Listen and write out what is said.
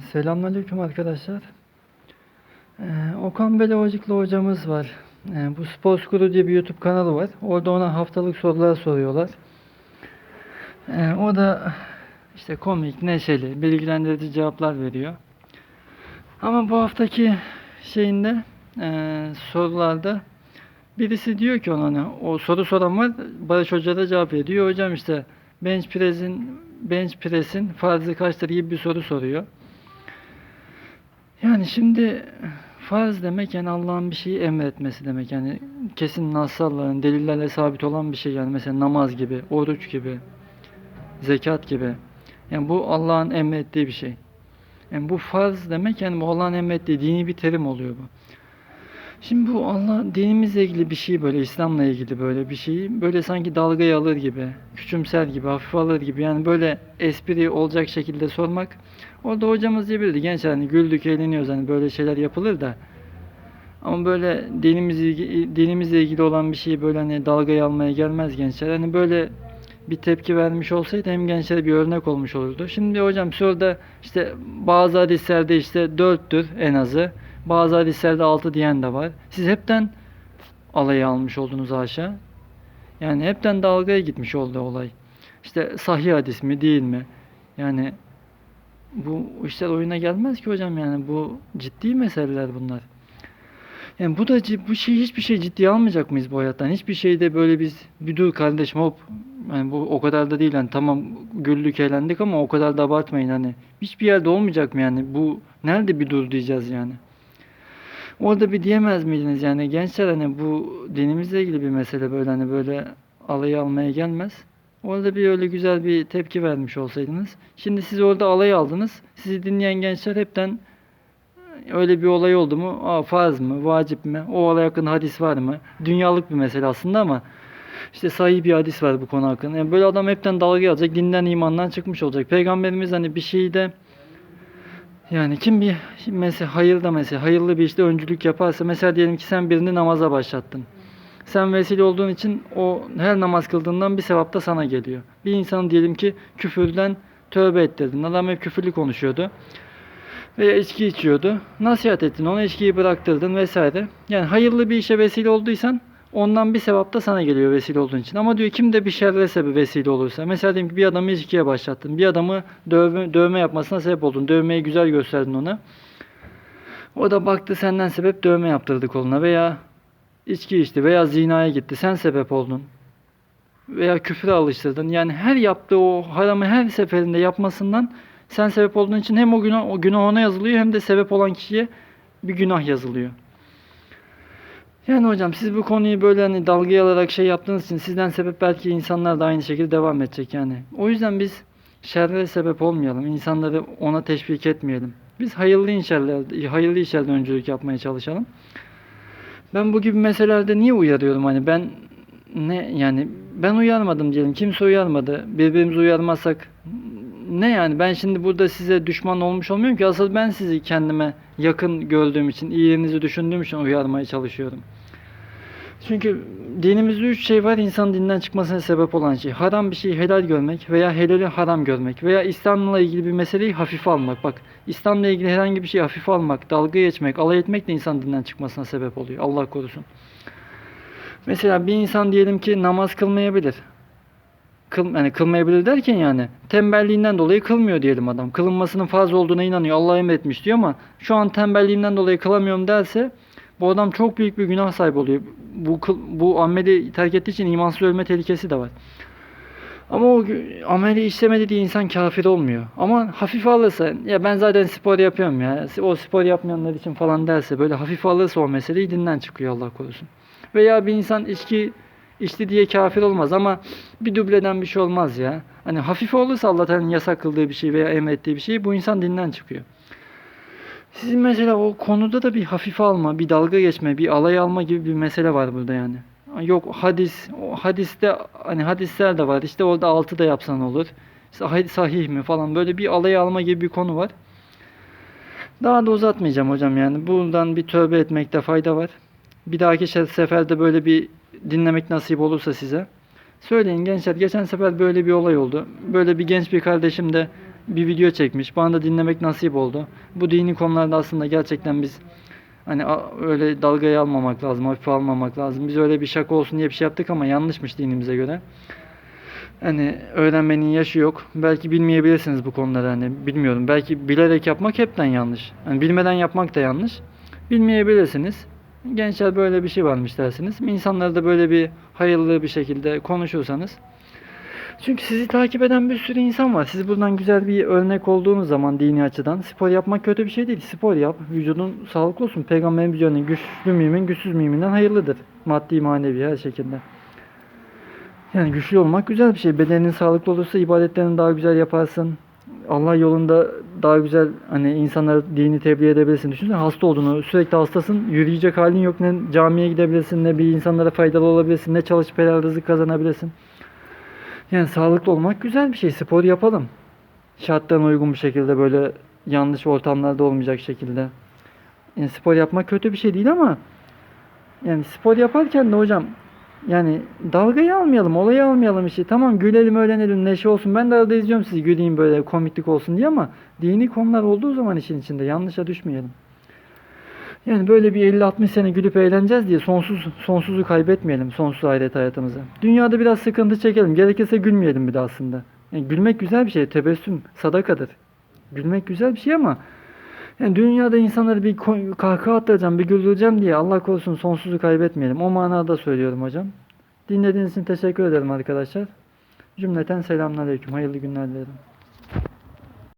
Selamünaleyküm arkadaşlar. Ee, Okan Belevacıklı hocamız var. Ee, bu Spor Skuru diye bir YouTube kanalı var. Orada ona haftalık sorular soruyorlar. Ee, o da işte komik, neşeli, bilgilendirici cevaplar veriyor. Ama bu haftaki şeyinde e, sorularda birisi diyor ki ona hani, o soru soran var Barış Hoca da cevap veriyor. Hocam işte bench press'in bench press'in farzı kaçtır gibi bir soru soruyor. Yani şimdi farz demek yani Allah'ın bir şeyi emretmesi demek. Yani kesin nassalların, delillerle sabit olan bir şey yani mesela namaz gibi, oruç gibi, zekat gibi. Yani bu Allah'ın emrettiği bir şey. Yani bu farz demek yani bu Allah'ın emrettiği dini bir terim oluyor bu. Şimdi bu Allah dinimizle ilgili bir şey böyle İslam'la ilgili böyle bir şeyi böyle sanki dalgaya alır gibi, küçümser gibi, hafif alır gibi yani böyle espri olacak şekilde sormak. Orada hocamız diyebilirdi gençler hani güldük eğleniyoruz hani böyle şeyler yapılır da ama böyle ilgili, dinimizle ilgili olan bir şeyi böyle hani dalgaya almaya gelmez gençler. Hani böyle bir tepki vermiş olsaydı hem gençlere bir örnek olmuş olurdu. Şimdi hocam soruda işte bazı hadislerde işte dörttür en azı. Bazı hadislerde altı diyen de var. Siz hepten alayı almış oldunuz haşa. Yani hepten dalgaya gitmiş oldu olay. İşte sahih hadis mi değil mi? Yani bu işler oyuna gelmez ki hocam yani bu ciddi meseleler bunlar. Yani bu da bu şey hiçbir şey ciddiye almayacak mıyız bu hayattan? Hiçbir şeyde böyle biz bir dur kardeşim hop yani bu o kadar da değil hani tamam güldük eğlendik ama o kadar da abartmayın hani. Hiçbir yerde olmayacak mı yani? Bu nerede bir dur diyeceğiz yani? Orada bir diyemez miydiniz yani gençler hani bu dinimizle ilgili bir mesele böyle hani böyle alayı almaya gelmez. Orada bir öyle güzel bir tepki vermiş olsaydınız. Şimdi siz orada alay aldınız. Sizi dinleyen gençler hepten öyle bir olay oldu mu? Aa, farz mı? Vacip mi? O olay hakkında hadis var mı? Dünyalık bir mesele aslında ama işte sahih bir hadis var bu konu hakkında. Yani böyle adam hepten dalga alacak. Dinden imandan çıkmış olacak. Peygamberimiz hani bir şeyde yani kim bir mesela hayırda mesela hayırlı bir işte öncülük yaparsa mesela diyelim ki sen birini namaza başlattın. Sen vesile olduğun için o her namaz kıldığından bir sevap da sana geliyor. Bir insanın diyelim ki küfürden tövbe ettirdin. Adam hep küfürlü konuşuyordu. Veya içki içiyordu. Nasihat ettin, ona içkiyi bıraktırdın vesaire. Yani hayırlı bir işe vesile olduysan ondan bir sevap da sana geliyor vesile olduğun için. Ama diyor kim de bir şerre sebep vesile olursa. Mesela diyelim ki bir adamı içkiye başlattın. Bir adamı dövme, dövme yapmasına sebep oldun. Dövmeyi güzel gösterdin ona. O da baktı senden sebep dövme yaptırdı koluna veya içki içti veya zinaya gitti. Sen sebep oldun. Veya küfre alıştırdın. Yani her yaptığı o haramı her seferinde yapmasından sen sebep olduğun için hem o günah, o günah ona yazılıyor hem de sebep olan kişiye bir günah yazılıyor. Yani hocam siz bu konuyu böyle hani dalgaya alarak şey yaptığınız için sizden sebep belki insanlar da aynı şekilde devam edecek yani. O yüzden biz şerre sebep olmayalım. İnsanları ona teşvik etmeyelim. Biz hayırlı işlerle, hayırlı işlerle öncülük yapmaya çalışalım. Ben bu gibi meselelerde niye uyarıyorum hani ben ne yani ben uyarmadım diyelim kimse uyarmadı birbirimizi uyarmazsak ne yani ben şimdi burada size düşman olmuş olmuyorum ki asıl ben sizi kendime yakın gördüğüm için iyiliğinizi düşündüğüm için uyarmaya çalışıyorum. Çünkü dinimizde üç şey var insan dinden çıkmasına sebep olan şey. Haram bir şeyi helal görmek veya helali haram görmek veya İslam'la ilgili bir meseleyi hafife almak. Bak İslam'la ilgili herhangi bir şeyi hafife almak, dalga geçmek, alay etmek de insan dinden çıkmasına sebep oluyor. Allah korusun. Mesela bir insan diyelim ki namaz kılmayabilir. Kıl, yani kılmayabilir derken yani tembelliğinden dolayı kılmıyor diyelim adam. Kılınmasının farz olduğuna inanıyor. Allah emretmiş diyor ama şu an tembelliğimden dolayı kılamıyorum derse bu adam çok büyük bir günah sahibi oluyor. Bu bu ameli terk ettiği için imansız ölme tehlikesi de var. Ama o ameli işlemedi diye insan kafir olmuyor. Ama hafife alırsa ya ben zaten spor yapıyorum ya. O spor yapmayanlar için falan derse böyle hafife alırsa o meseleyi dinden çıkıyor Allah korusun. Veya bir insan içki içti diye kafir olmaz ama bir dubleden bir şey olmaz ya. Hani hafife olursa Allah'ın yasak kıldığı bir şey veya emrettiği bir şey bu insan dinden çıkıyor. Sizin mesela o konuda da bir hafife alma, bir dalga geçme, bir alay alma gibi bir mesele var burada yani. Yok hadis, o hadiste hani hadisler de var. İşte orada altı da yapsan olur. İşte sahih mi falan böyle bir alay alma gibi bir konu var. Daha da uzatmayacağım hocam yani. Buradan bir tövbe etmekte fayda var. Bir dahaki seferde böyle bir dinlemek nasip olursa size. Söyleyin gençler geçen sefer böyle bir olay oldu. Böyle bir genç bir kardeşim de bir video çekmiş. Bana da dinlemek nasip oldu. Bu dini konularda aslında gerçekten biz hani öyle dalgaya almamak lazım, hafife almamak lazım. Biz öyle bir şaka olsun diye bir şey yaptık ama yanlışmış dinimize göre. Hani öğrenmenin yaşı yok. Belki bilmeyebilirsiniz bu konuları hani bilmiyorum. Belki bilerek yapmak hepten yanlış. Hani bilmeden yapmak da yanlış. Bilmeyebilirsiniz. Gençler böyle bir şey varmış dersiniz. İnsanları da böyle bir hayırlı bir şekilde konuşursanız. Çünkü sizi takip eden bir sürü insan var. Siz buradan güzel bir örnek olduğunuz zaman dini açıdan spor yapmak kötü bir şey değil. Spor yap. Vücudun sağlıklı olsun. Peygamberimiz diyor hani güçlü mümin güçsüz müminen hayırlıdır. Maddi manevi her şekilde. Yani güçlü olmak güzel bir şey. Bedenin sağlıklı olursa ibadetlerini daha güzel yaparsın. Allah yolunda daha güzel hani insanlara dini tebliğ edebilirsin. Düşünsene hasta olduğunu, sürekli hastasın, yürüyecek halin yok. Ne camiye gidebilirsin, ne bir insanlara faydalı olabilirsin, ne çalışıp helal rızık kazanabilirsin. Yani sağlıklı olmak güzel bir şey. Spor yapalım. Şartlarına uygun bir şekilde böyle yanlış ortamlarda olmayacak şekilde. Yani spor yapmak kötü bir şey değil ama yani spor yaparken de hocam yani dalgayı almayalım, olayı almayalım işi. Tamam gülelim, öğrenelim, neşe olsun. Ben de arada izliyorum sizi güleyim böyle komiklik olsun diye ama dini konular olduğu zaman işin içinde yanlışa düşmeyelim. Yani böyle bir 50-60 sene gülüp eğleneceğiz diye sonsuz sonsuzu kaybetmeyelim. Sonsuz ahiret hayatımızı. Dünyada biraz sıkıntı çekelim. Gerekirse gülmeyelim bir de aslında. Yani gülmek güzel bir şey. Tebessüm sadakadır. Gülmek güzel bir şey ama yani dünyada insanları bir kahkaha attıracağım, bir güldüreceğim diye Allah korusun sonsuzu kaybetmeyelim. O manada söylüyorum hocam. Dinlediğiniz için teşekkür ederim arkadaşlar. Cümleten selamünaleyküm. Hayırlı günler dilerim.